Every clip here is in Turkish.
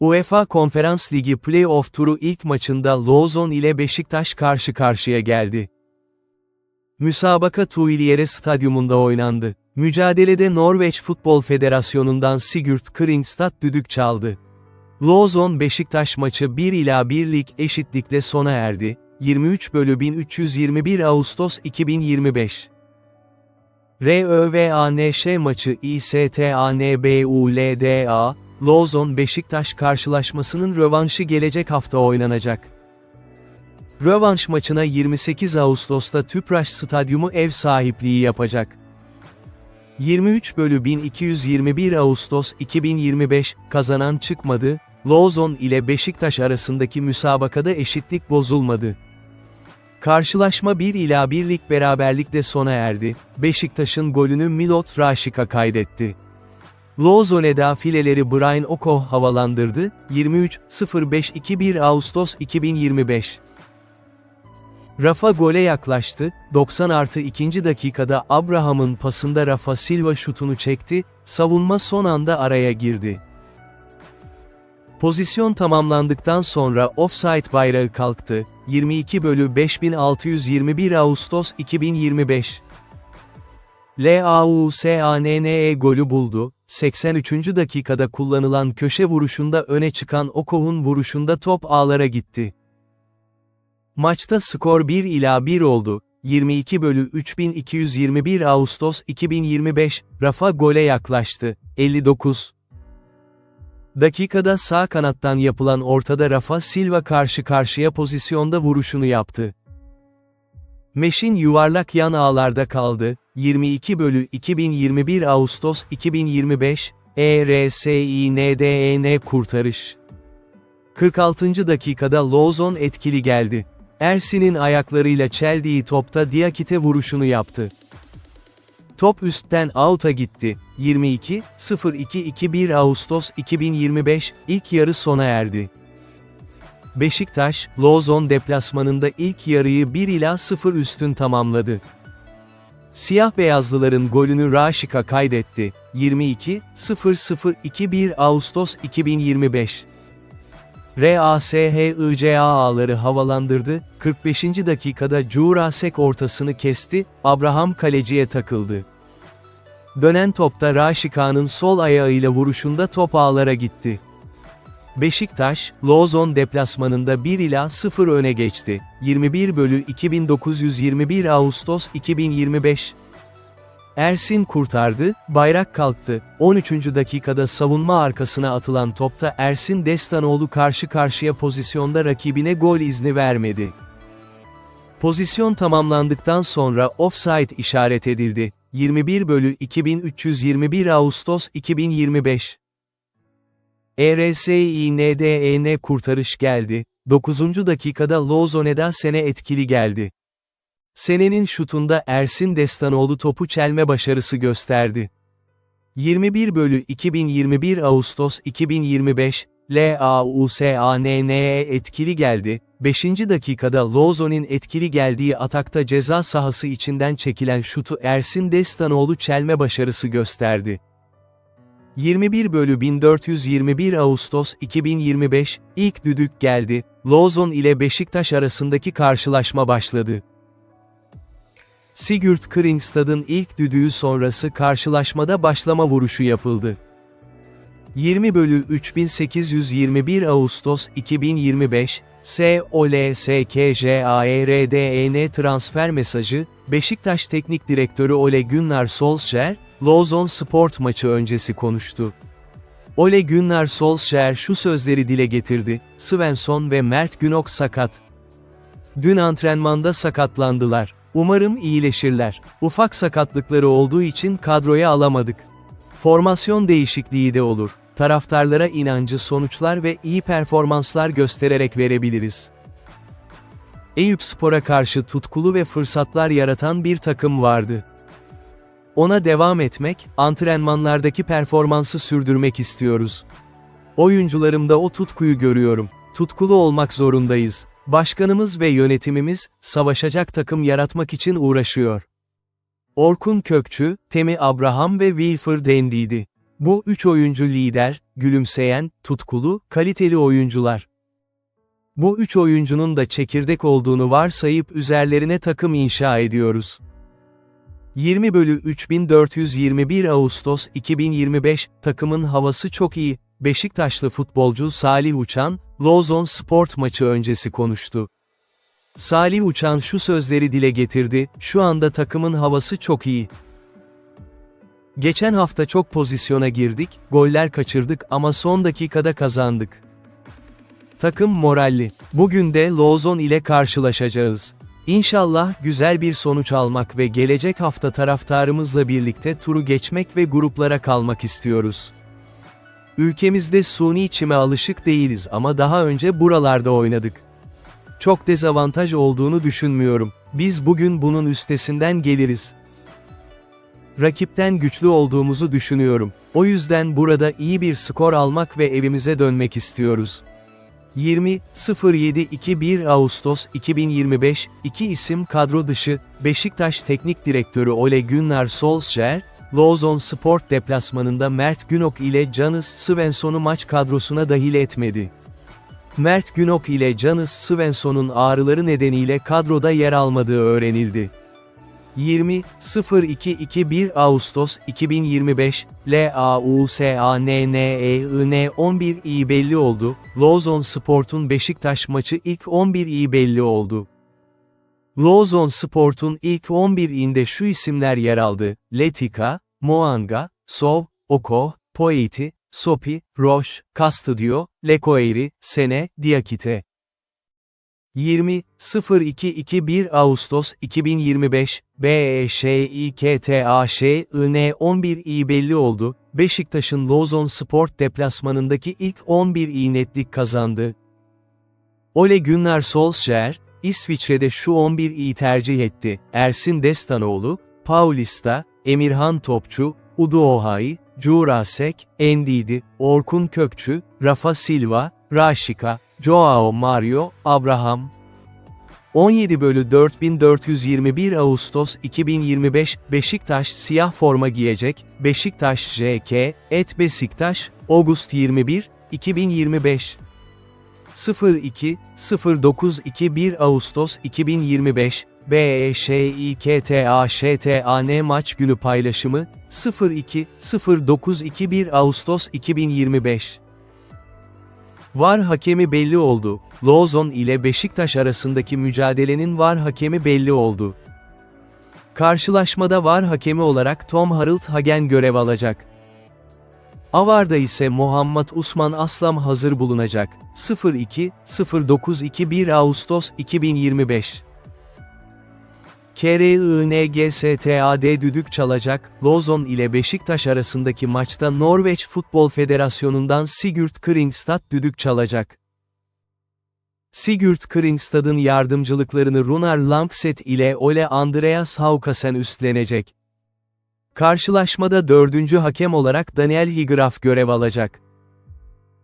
UEFA Konferans Ligi Playoff turu ilk maçında Lozon ile Beşiktaş karşı karşıya geldi. Müsabaka Tuilyere Stadyumunda oynandı. Mücadelede Norveç Futbol Federasyonu'ndan Sigurd Kringstad düdük çaldı. Lozon Beşiktaş maçı 1 ila 1 lig eşitlikle sona erdi. 23 bölü 1321 Ağustos 2025 RÖVANŞ maçı İSTANBULDA, Lozon Beşiktaş karşılaşmasının rövanşı gelecek hafta oynanacak. Rövanş maçına 28 Ağustos'ta Tüpraş Stadyumu ev sahipliği yapacak. 23 bölü 1221 Ağustos 2025, kazanan çıkmadı, Lozon ile Beşiktaş arasındaki müsabakada eşitlik bozulmadı. Karşılaşma 1 ila 1'lik beraberlikle sona erdi, Beşiktaş'ın golünü Milot Raşika kaydetti. Lozone'da fileleri Brian Oko havalandırdı, 23.05.21 Ağustos 2025. Rafa gole yaklaştı, 90 artı 2. dakikada Abraham'ın pasında Rafa Silva şutunu çekti, savunma son anda araya girdi. Pozisyon tamamlandıktan sonra offside bayrağı kalktı, 22 bölü 5621 Ağustos 2025. LAUSANNE golü buldu, 83. dakikada kullanılan köşe vuruşunda öne çıkan Okov'un vuruşunda top ağlara gitti. Maçta skor 1 ila 1 oldu, 22 bölü 3221 Ağustos 2025, Rafa gole yaklaştı, 59. Dakikada sağ kanattan yapılan ortada Rafa Silva karşı karşıya pozisyonda vuruşunu yaptı. Meşin yuvarlak yan ağlarda kaldı, 22 bölü 2021 Ağustos 2025, E ERSİNDEN kurtarış. 46. dakikada Lozon etkili geldi. Ersin'in ayaklarıyla çeldiği topta Diakite vuruşunu yaptı. Top üstten out'a gitti. 22.02.21 Ağustos 2025, ilk yarı sona erdi. Beşiktaş, Lozon deplasmanında ilk yarıyı 1 ila 0 üstün tamamladı. Siyah beyazlıların golünü Raşika kaydetti. 22.0021 Ağustos 2025. RASHICA ağları havalandırdı, 45. dakikada Jurasek ortasını kesti, Abraham kaleciye takıldı. Dönen topta Raşika'nın sol ayağıyla vuruşunda top ağlara gitti. Beşiktaş, Lozon deplasmanında 1 ila 0 öne geçti. 21 bölü 2921 Ağustos 2025. Ersin kurtardı, bayrak kalktı. 13. dakikada savunma arkasına atılan topta Ersin Destanoğlu karşı karşıya pozisyonda rakibine gol izni vermedi. Pozisyon tamamlandıktan sonra offside işaret edildi. 21 bölü 2321 Ağustos 2025. ERSİNDEN E kurtarış geldi. 9. dakikada Lozone'da sene etkili geldi. Senenin şutunda Ersin Destanoğlu topu çelme başarısı gösterdi. 21 bölü 2021 Ağustos 2025, LAUSANNE etkili geldi, 5. dakikada Lozo'nun etkili geldiği atakta ceza sahası içinden çekilen şutu Ersin Destanoğlu çelme başarısı gösterdi. 21 bölü 1421 Ağustos 2025, ilk düdük geldi, Lozon ile Beşiktaş arasındaki karşılaşma başladı. Sigurd Kringstad'ın ilk düdüğü sonrası karşılaşmada başlama vuruşu yapıldı. 20 bölü 3821 Ağustos 2025, SOLSKJAERDEN transfer mesajı, Beşiktaş Teknik Direktörü Ole Gunnar Solskjaer, Lozon Sport maçı öncesi konuştu. Ole Gunnar Solskjaer şu sözleri dile getirdi, Svensson ve Mert Günok sakat. Dün antrenmanda sakatlandılar. Umarım iyileşirler. Ufak sakatlıkları olduğu için kadroya alamadık. Formasyon değişikliği de olur. Taraftarlara inancı sonuçlar ve iyi performanslar göstererek verebiliriz. Eyüp Spor'a karşı tutkulu ve fırsatlar yaratan bir takım vardı. Ona devam etmek, antrenmanlardaki performansı sürdürmek istiyoruz. Oyuncularımda o tutkuyu görüyorum. Tutkulu olmak zorundayız. Başkanımız ve yönetimimiz, savaşacak takım yaratmak için uğraşıyor. Orkun Kökçü, Temi Abraham ve Wilfer Dendi'ydi. Bu üç oyuncu lider, gülümseyen, tutkulu, kaliteli oyuncular. Bu üç oyuncunun da çekirdek olduğunu varsayıp üzerlerine takım inşa ediyoruz. 20 bölü 3421 Ağustos 2025, takımın havası çok iyi, Beşiktaşlı futbolcu Salih Uçan, Lozon Sport maçı öncesi konuştu. Salih Uçan şu sözleri dile getirdi, şu anda takımın havası çok iyi. Geçen hafta çok pozisyona girdik, goller kaçırdık ama son dakikada kazandık. Takım moralli. Bugün de Lozon ile karşılaşacağız. İnşallah güzel bir sonuç almak ve gelecek hafta taraftarımızla birlikte turu geçmek ve gruplara kalmak istiyoruz. Ülkemizde suni çime alışık değiliz ama daha önce buralarda oynadık. Çok dezavantaj olduğunu düşünmüyorum. Biz bugün bunun üstesinden geliriz. Rakipten güçlü olduğumuzu düşünüyorum. O yüzden burada iyi bir skor almak ve evimize dönmek istiyoruz. 20.07.21 Ağustos 2025, iki isim kadro dışı, Beşiktaş Teknik Direktörü Ole Gunnar Solskjaer, Lozon Sport deplasmanında Mert Günok ile Canis Svensson'u maç kadrosuna dahil etmedi. Mert Günok ile Canis Svensson'un ağrıları nedeniyle kadroda yer almadığı öğrenildi. 20.02.21 Ağustos 2025, LAUSANNEIN 11 iyi belli oldu, Lozon Sport'un Beşiktaş maçı ilk 11 iyi belli oldu. Lozon Sport'un ilk 11 inde şu isimler yer aldı, Letika, Moanga, Sov, Oko, Poeti, Sopi, Roche, Castudio, Lecoeiri, Sene, Diakite. 20.02.21 Ağustos 2025, E BEŞİKTAŞIN 11 iyi belli oldu, Beşiktaş'ın Lozon Sport deplasmanındaki ilk 11 iyi netlik kazandı. Ole Gunnar Solskjaer, İsviçre'de şu 11 iyi tercih etti, Ersin Destanoğlu, Paulista, Emirhan Topçu, Udu Ohay, Jurasek, Endidi, Orkun Kökçü, Rafa Silva, Raşika, Joao Mario, Abraham. 17 bölü 4421 Ağustos 2025, Beşiktaş siyah forma giyecek, Beşiktaş JK, Et Beşiktaş, August 21, 2025. 02-09-21 Ağustos 2025, E BEŞİKTAŞTAN maç günü paylaşımı, 02-09-21 Ağustos 2025. VAR hakemi belli oldu. Lozon ile Beşiktaş arasındaki mücadelenin VAR hakemi belli oldu. Karşılaşmada VAR hakemi olarak Tom Harold Hagen görev alacak. Avar'da ise Muhammed Usman Aslam hazır bulunacak. 02-09-21 Ağustos 2025 KRINGSTAD düdük çalacak, Lozon ile Beşiktaş arasındaki maçta Norveç Futbol Federasyonu'ndan Sigurd Kringstad düdük çalacak. Sigurd Kringstad'ın yardımcılıklarını Runar Lampset ile Ole Andreas Haukasen üstlenecek. Karşılaşmada dördüncü hakem olarak Daniel Higraf görev alacak.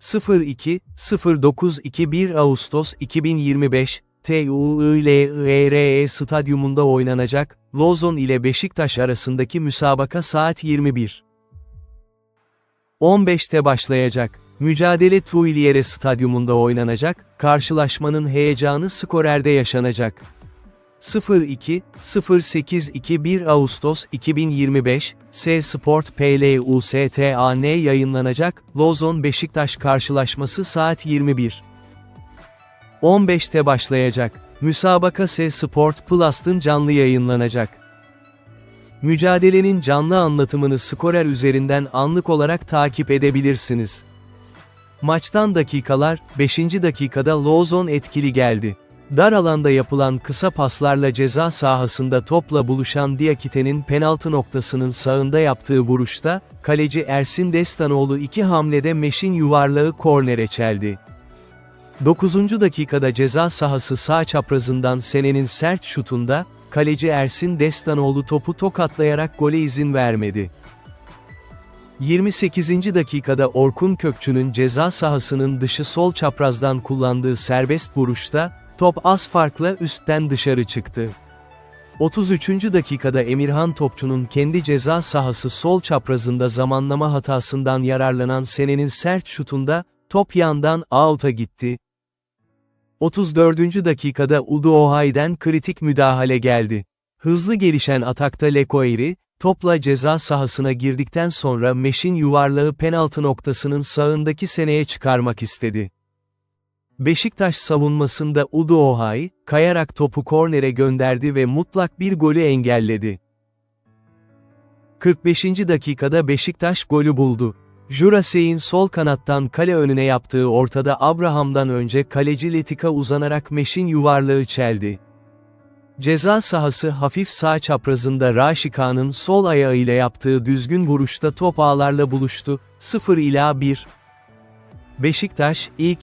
02-09-21 Ağustos 2025, TUILERE stadyumunda oynanacak, Lozon ile Beşiktaş arasındaki müsabaka saat 21. 15'te başlayacak. Mücadele Tuileries stadyumunda oynanacak, karşılaşmanın heyecanı skorerde yaşanacak. 02-08-21 Ağustos 2025, S Sport PLUSTAN yayınlanacak, Lozon Beşiktaş karşılaşması saat 21. 15'te başlayacak. Müsabaka S Sport Plus'ın canlı yayınlanacak. Mücadelenin canlı anlatımını skorer üzerinden anlık olarak takip edebilirsiniz. Maçtan dakikalar, 5. dakikada Lozon etkili geldi. Dar alanda yapılan kısa paslarla ceza sahasında topla buluşan Diakite'nin penaltı noktasının sağında yaptığı vuruşta, kaleci Ersin Destanoğlu iki hamlede meşin yuvarlağı kornere çeldi. 9. dakikada ceza sahası sağ çaprazından Sene'nin sert şutunda, kaleci Ersin Destanoğlu topu tokatlayarak gole izin vermedi. 28. dakikada Orkun Kökçü'nün ceza sahasının dışı sol çaprazdan kullandığı serbest vuruşta, top az farkla üstten dışarı çıktı. 33. dakikada Emirhan Topçu'nun kendi ceza sahası sol çaprazında zamanlama hatasından yararlanan Sene'nin sert şutunda, top yandan out'a gitti. 34. dakikada Udo Ohay'den kritik müdahale geldi. Hızlı gelişen atakta Lekoeri, topla ceza sahasına girdikten sonra Meş'in yuvarlağı penaltı noktasının sağındaki seneye çıkarmak istedi. Beşiktaş savunmasında Udo Ohay, kayarak topu kornere gönderdi ve mutlak bir golü engelledi. 45. dakikada Beşiktaş golü buldu. Jurasey'in sol kanattan kale önüne yaptığı ortada Abraham'dan önce kaleci Letika uzanarak Meş'in yuvarlağı çeldi. Ceza sahası hafif sağ çaprazında Raşika'nın sol ayağıyla yaptığı düzgün vuruşta top ağlarla buluştu, 0 ila 1. Beşiktaş, ilk